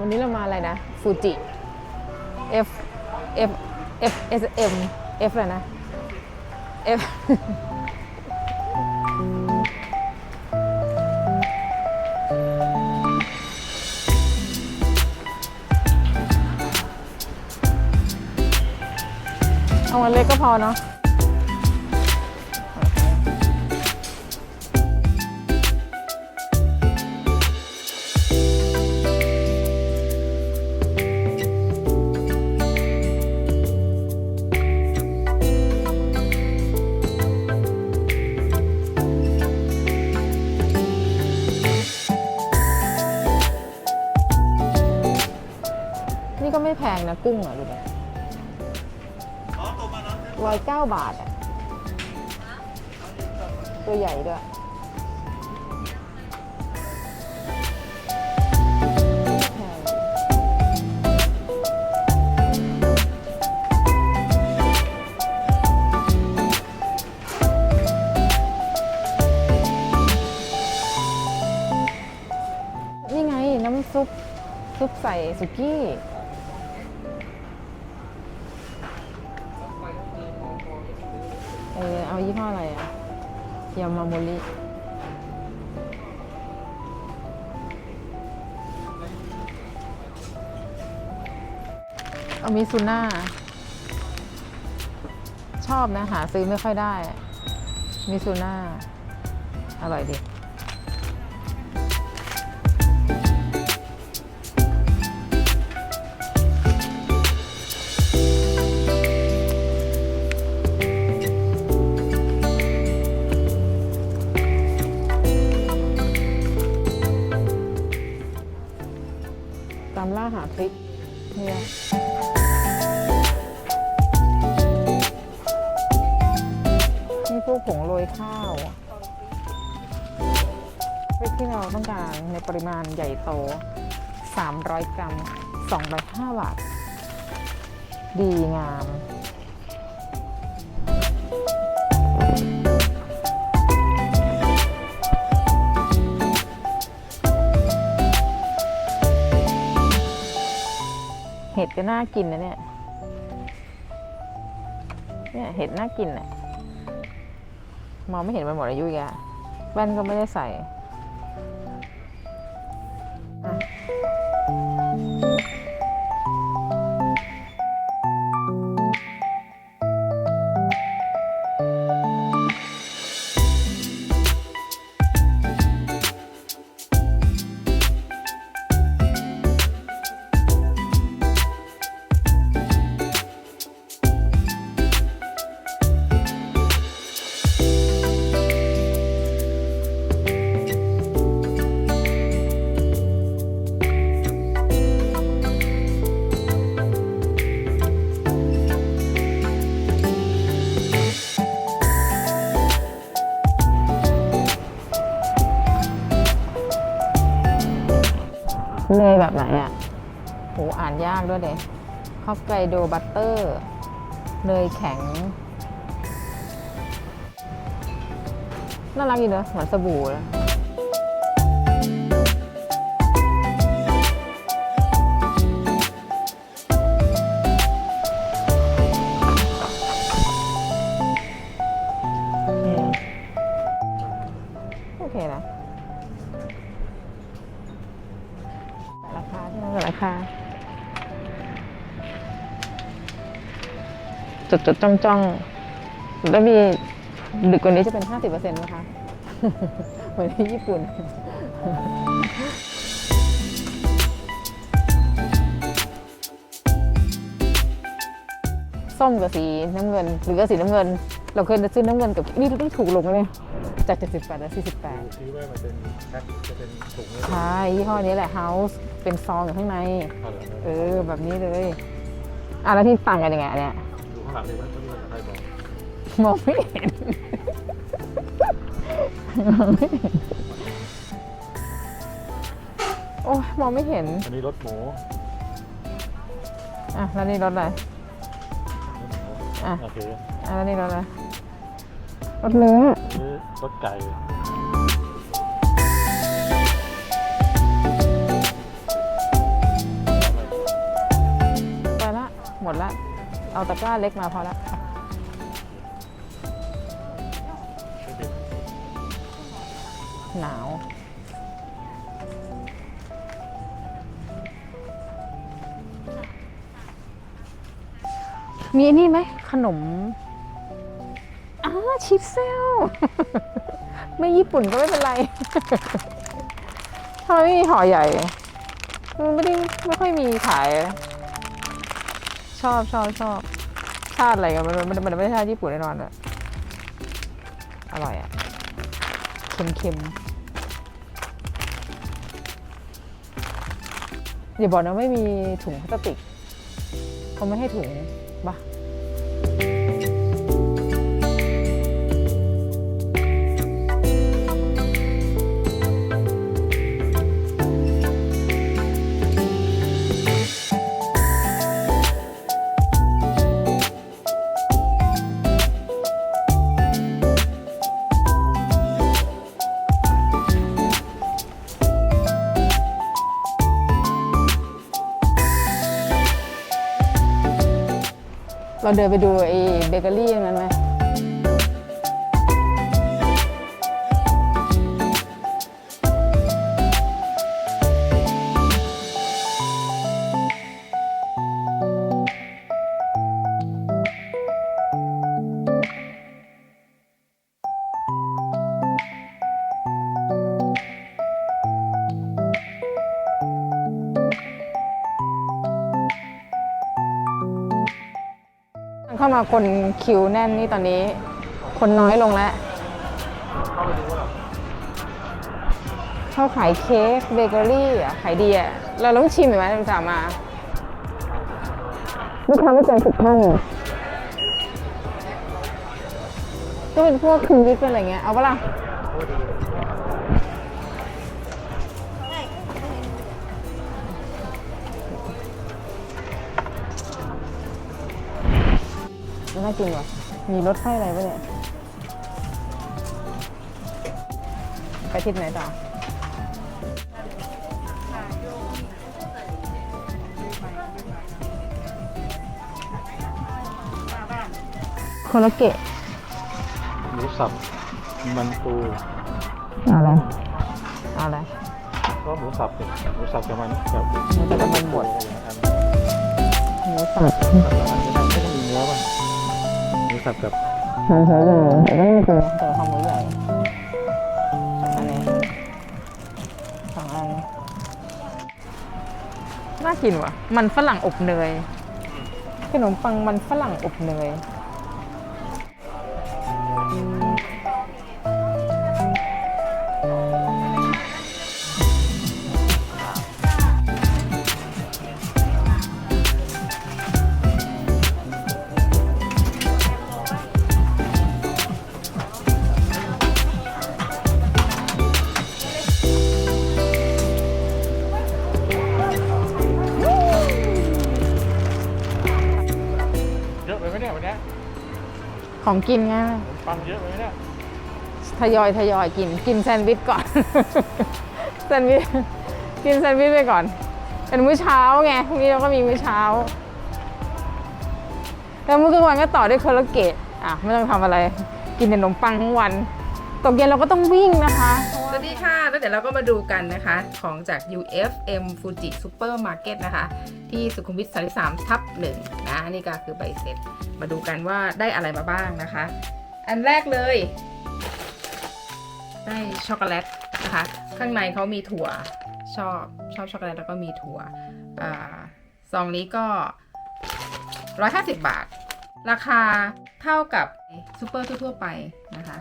วันนี้เรามาอะไรนะฟูจิ F F F S M F อะไรนะ F เอาอันเล็กก็พอเนาะ นะกุ้งอะดูดิร้อยเก้าบาทอะ ตัวใหญ่ด้วยนี่ไงน้ำซุป ซุปใส่สุกี้ มาโมลิเอามิซูน่า ชอบนะ หาซื้อไม่ค่อยได้มิซูน่า อร่อยดี พริกเนี่ยนี่พวกผงโรยข้าวพริกที่เราต้องการในปริมาณใหญ่โต 300 กรัม 205 บาท ดีงาม จะน่ากินนะเนี่ย เนี่ยเห็ดน่ากินอะมองไม่เห็นมันหมดอายุอีกอะแว่นก็ไม่ได้ใส่ เนยแบบไหนอะโหอ่านยากด้วยเดยฮอกไกโดบัตเตอร์เนยแข็ง น่ารักดีเนอะเหมือนสบู่เล จดจดจ้องจ้องๆแล้วมีดึกกว่านี้จะเป็น 50%นะคะเหมือนที่ญี่ปุ่น ส้มกับสีน้ำเงิน หรือกับสีน้ำเงิน เราเคยซื้อน้ำเงินกับนี่ต้องถูกลงเลยจาก 78แล้ว48ที่ว่ามันเป็นแพ็คจะเป็นถุงใช่ยี่ห้อนี้แหละ House เป็นซองอยู่ข้างในเอาเหรอเออ แบบนี้เลย อะ แล้วที่ต่างกันยังไงอันเนี่ย ดูข้างหลังดีไหมเขาดูภาษาไทยบอกมองไม่เห็นมองไม่เห็น โอ้ยมองไม่เห็น อันนี้รสหมูอะ แล้วนี่รถอะไรรสหมูอะ โอเคอะแล้วนี่รถอะไร รถเนื้ออันนี้รสไก่ดละ เอาตะกร้าเล็กมาพอละหนาวมีอันนี่ไหมขนมอ้าชิปเซล ไม่ญี่ปุ่นก็ไม่เป็นไรทำไมไม่มีห่อใหญ่ มันไม่ได้ไม่ค่อยมีขาย ชอบชอบชอบชาติอะไรกันมันมันมันไม่ใช่ชาติญี่ปุ่นแน่นอนอะอร่อยอะเค็มเค็มอย่าบอกนะไม่มีถุงพลาสติกเขาไม่ให้ถุงปะ เราเดินไปดูไอ้เบเกอรี่นั้นไหมามาคนคิวแน่นนี่ตอนนี้ คนน้อยลงแล้วเข้าไปดูว่าเขาขายเค้กเบเกอรี่อะขายดีอะเราต้องชิมไหมเราจะมาลูกค้าไม่เกินสิบท่านก็เป็นพวกคืนวิทเป็นอะไรเงี้ยเอาปะล่ะ น่ากินว่ะ มีรสไส้อะไรปะเนี่ย ไปทิศไหนต่อ โคโลเกะหมูสับ มันปูเอาอะไรเอาอะไรก็หมูสับเนี่ยหมูสับกับมันกับมันจะเป็นบดอย่างนั้นหมูสับ สับกับมันไม่ได้ หมูสับกับหมูหัวใหญ่แต่ก็ไม่เป็นแต่ความหมูใหญ่อันนี้สองอันน่ากินว่ะ มันฝรั่งอบเนยขนมปังมันฝรั่งอบเนยเย ของกินไงขนมปังเยอะไปไหมเนี่ยทยอยทยอยกิน กินแซนด์วิชก่อน แซนด์วิช กินแซนด์วิชไปก่อน เป็นมื้อเช้าไงพรุ่งนี้เราก็มีมื้อเช้า แล้วมื้อกลางวันก็ต่อด้วยโคโลเกตอะไม่ต้องทำอะไร กินแต่ขนมปังทั้งวัน ตกเย็นเราก็ต้องวิ่งนะคะส วัสดีค่ะ แล้วเดี๋ยวเราก็มาดูกันนะคะ ของจาก UFM Fuji Supermarket นะคะ ที่สุขุมวิท 33 ทับหนึ่งนะนี่ก็คือใบเสร็จ มาดูกันว่าได้อะไรมาบ้างนะคะ อันแรกเลย ได้ช็อกโกแลตนะคะ ข้างในเขามีถั่วชอบชอบช็อกโกแลตแล้วก็มีถั่วอ่าซองนี้ก็ 150 บาท ราคาเท่ากับซูเปอร์ทั่วไปนะคะ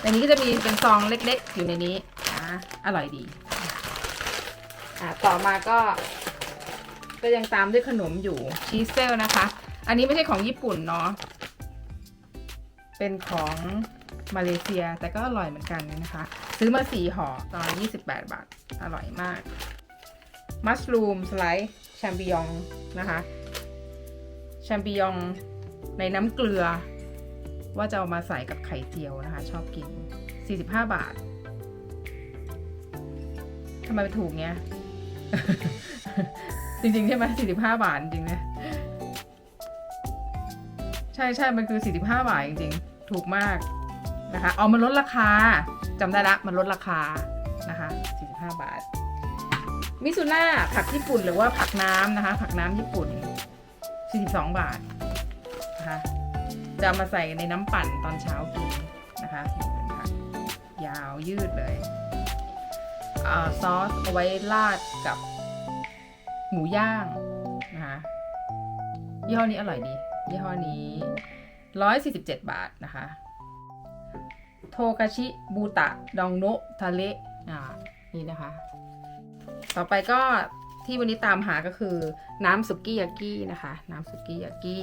ในนี้ก็จะมีเป็นซองเล็กๆ อยู่ในนี้นะอร่อยดีอะต่อมาก็ ก็ยังตามด้วยขนมอยู่ชีสเซลนะคะ อันนี้ไม่ใช่ของญี่ปุ่นเนาะเป็นของมาเลเซียแต่ก็อร่อยเหมือนกันนะคะ ซื้อมาสี่ห่อตอน 28 บาท อร่อยมาก มัชรูมสไลด์แชมปิยองนะคะ แชมปิยองในน้ำเกลือ ว่าจะเอามาใส่กับไข่เจียวนะคะ ชอบกิน 45 บาททำไมไปถูกเงี้ย จริงๆใช่ไหม45 บาทจริงๆนะช่ใช่มันคือ 45 บาทจริงๆ ถูกมากนะคะเอามันลดราคาจำได้ละมันลดราคานะคะ 45 บาท มิซูน่าผักญี่ปุ่นหรือว่าผักน้ำนะคะ ผักน้ำญี่ปุ่น 42 บาท จะมาใส่ในน้ำปั่นตอนเช้ากินนะคะเป็นผักยาวยืดเลยอซอสเอาไว้ราดกับหมูย่างนะคะยี่ห้อนี้อร่อยดี ยี่ห้อนี้ 147 บาทนะคะ โทกาชิบูตะ ดองโนะทะเลอ่านี่นะคะ ต่อไปก็ที่วันนี้ตามหาก็คือน้ำสุกี้ยากินะคะ น้ำสุกี้ยากิ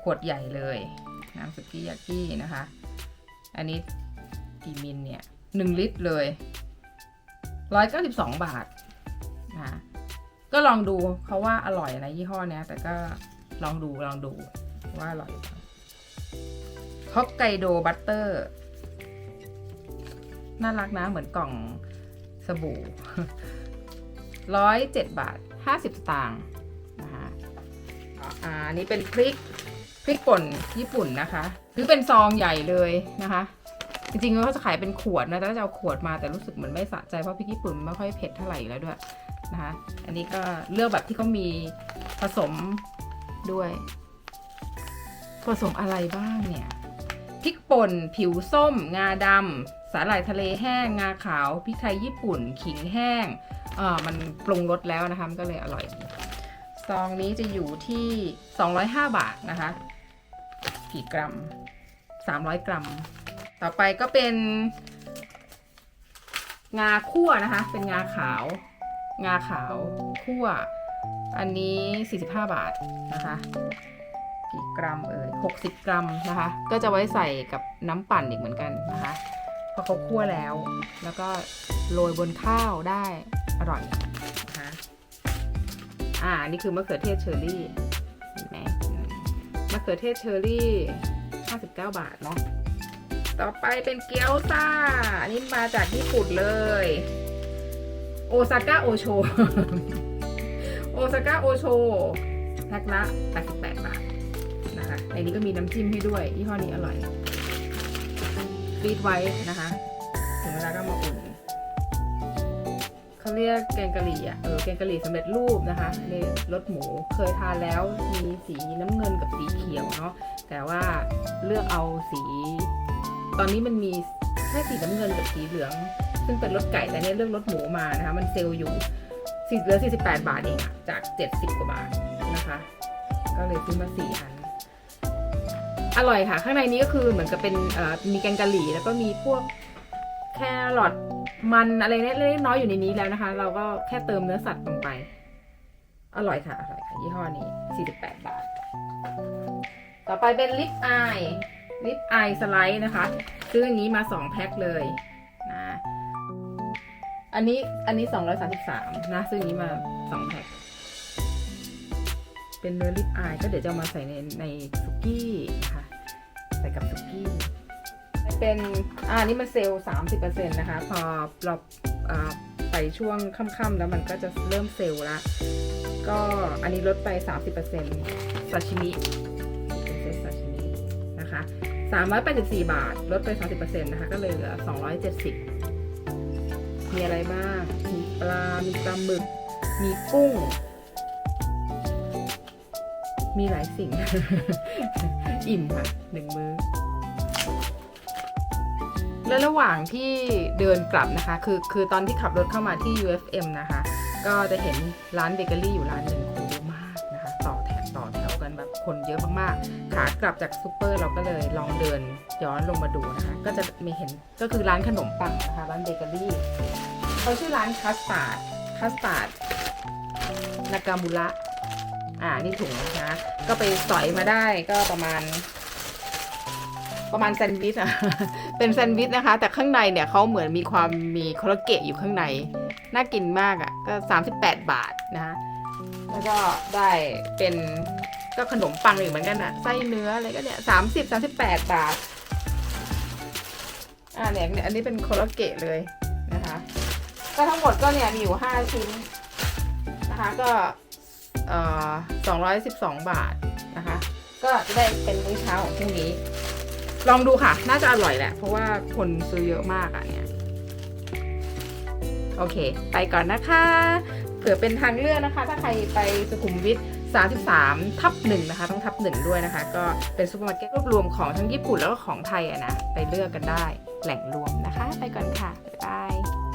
ขวดใหญ่เลย น้ำสุกี้ยากินะคะ อันนี้กี่มิลเนี่ยหนึ่งลิตรเลยร้อยเก้าสิบสองบาทนะก็ลองดูเขาว่าอร่อยนะยี่ห้อเนี้ย แต่ก็ลองดูลองดูว่าอร่อยฮอกไกโดบัตเตอร์น่ารักนะเหมือนกล่องสบู่ร้อยเจ็ดบาทห้าสิบตางค์นะคะอันนี้เป็นพริก พริกป่นญี่ปุ่นนะคะคือเป็นซองใหญ่เลยนะคะ จริงๆเขาจะขายเป็นขวดนะแต่จะเอาขวดมาแต่รู้สึกเหมือนไม่สะใจเพราะพริกญี่ปุ่นไม่ค่อยเผ็ดเท่าไหร่แล้วด้วยนะคะ อันนี้ก็เลือกแบบที่เขามีผสมด้วย ผสมอะไรบ้างเนี่ยพริกป่น ผิวส้ม งาดำสาหร่ายทะเลแห้ง งาขาวพริกไทยญี่ปุ่น ขิงแห้งอ่ามันปรุงรสแล้วนะคะ มันก็เลยอร่อย ซองนี้จะอยู่ที่ 205 บาทนะคะ กี่กรัม 300 กรัม ต่อไปก็เป็น งาคั่วนะคะ เป็นงาขาว งาขาวคั่ว อันนี้ 45 บาทนะคะกี่กรัมเอ่ย60 กรัมนะคะ ก็จะไว้ใส่กับน้ำปั่นอีกเหมือนกันนะคะเพราะเขาคั่วแล้ว แล้วก็โรยบนข้าวได้อร่อยนะคะอ่า นี่คือมะเขือเทศเชอร์รี่เห็นไหม ขือเทศเชอรี่ 59 บาทเนาะ ต่อไปเป็นเกี๊ยวซ่า อันนี้มาจากญี่ปุ่นเลย โอซาก้าโอโช โอซาก้าโอโชแพ็คละ 88 บาทนะคะ ในนี้ก็มีน้ำจิ้มให้ด้วย ยี่ห้อนี้อร่อยรีดไว้นะคะ ถึงเวลาก็มาอุ เขาเรียกแกงกะหรี่อะเออแกงกะหรี่สำเร็จรูปนะคะในรสหมูเคยทานแล้วมีสีน้ำเงินกับสีเขียวเนาะแต่ว่าเลือกเอาสี ตอนนี้มันมีแค่สีน้ำเงินกับสีเหลือง ซึ่งเป็นรสไก่แต่เนี่ยเลือกรสหมูมานะคะ มันเซลล์อยู่สีเหลือ 48 บาทเองอะจาก 70 กว่าบาทนะคะ ก็เลยซื้อมาสี่อันอร่อยค่ะ ข้างในนี้ก็คือเหมือนกับเป็นมีแกงกะหรี่แล้วก็มีพวกแครอท มันอะไรเล็กๆน้อยอยู่ในนี้แล้วนะคะ เราก็แค่เติมเนื้อสัตว์ลงไป อร่อยค่ะอร่อยค่ะยี่ห้อนี้ 48 บาท ต่อไปเป็นลิปอายลิปอายสไลด์นะคะ ซื้ออันนี้มา 2 แพ็คเลยนะอันนี้อันนี้ 233 นะ ซื้ออันนี้มา 2 แพ็คเป็นเนื้อลิปอายก็เดี๋ยวจะมาใส่ในในสุกี้นะคะใส่กับสุกี้ เป็นอ่านี่มันเซลล์สามสิบเปอร์เซ็นต์นะคะ พอเราอ่าไปช่วงค่ำๆแล้วมันก็จะเริ่มเซลล์ละก็อันนี้ลดไปสามสิบเปอร์เซ็นต์ซาชิมิเป็นเซตซาชิมินะคะสามร้อยแปดสิบสี่บาท ลดไปสามสิบเปอร์เซ็นต์นะคะ ก็เลยเหลือสองร้อยเจ็ดสิบมีอะไรบ้าง มีปลา มีปลาหมึก มีกุ้ง มีหลายสิ่ง อิ่มค่ะหนึ่งมื้อ และระหว่างที่เดินกลับนะคะ คือคือตอนที่ขับรถเข้ามาที่ UFM นะคะ ก็จะเห็นร้านเบเกอรี่อยู่ร้านหนึ่งคนเยอะมากนะคะ ต่อแถวต่อแถวกันแบบคนเยอะมากๆขากลับจากซูเปอร์เราก็เลยลองเดินย้อนลงมาดูนะคะ ก็จะมีเห็นก็คือร้านขนมปังนะคะ ร้านเบเกอรี่เขาชื่อร้านคัสตาร์ดคัสตาร์ดนากามุระอ่านี่ถุงนะคะ ก็ไปสอยมาได้ก็ประมาณ ประมาณแซนด์วิชอะ เป็นแซนด์วิชนะคะ แต่ข้างในเนี่ยเขาเหมือนมีความมีคอลลาเกตอยู่ข้างใน น่ากินมากอะ่ะ ก็ 38 บาทนะคะแล้วก็ได้เป็นก็ขนมปังอีกเหมือนกันอะไส้เนื้ออะไรก็เนี่ยสามสิบสามสิบแปดบาท อ่าเนี่ยอันนี้เป็นคอลลาเกตเลยนะคะ ก็ทั้งหมดก็เนี่ยมีอยู่ห้าชิ้นนะคะก็เอ่อ212บาทนะคะ ก็จะได้เป็นมื้อเช้าของพรุ่งนี้ ลองดูค่ะ น่าจะอร่อยแหละ เพราะว่าคนซื้อเยอะมากอะเนี่ย โอเค ไปก่อนนะคะ เผื่อเป็นทางเลือกนะคะ ถ้าใครไปสุขุมวิท33 ทับหนึ่งนะคะ ต้องทับหนึ่งด้วยนะคะ ก็เป็นซูเปอร์มาร์เก็ตรวบรวมของทั้งญี่ปุ่นแล้วก็ของไทยอะนะ ไปเลือกกันได้ แหล่งรวมนะคะ ไปก่อนค่ะ บ๊ายบาย